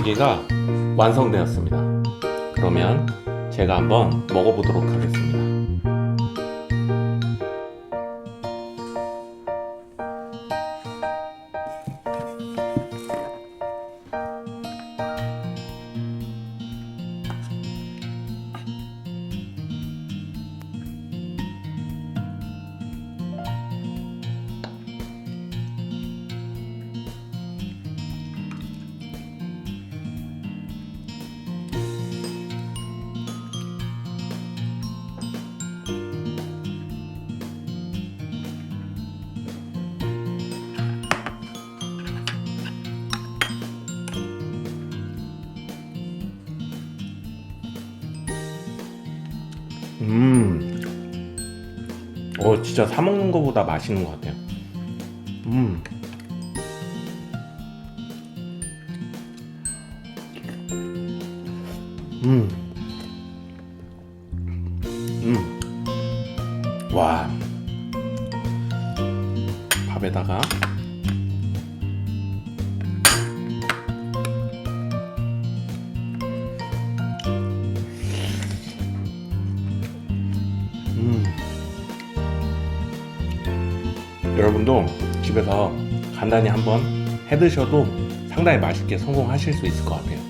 된장찌개가 완성되었습니다. 그러면 제가 한번 먹어보도록 하겠습니다. 어, 진짜 사 먹는 것보다 맛있는 것 같아요. 음. 음. 음. 와. 밥에다가 여러분도 집에서 간단히 한번 해 드셔도 상당히 맛있게 성공하실 수 있을 것 같아요.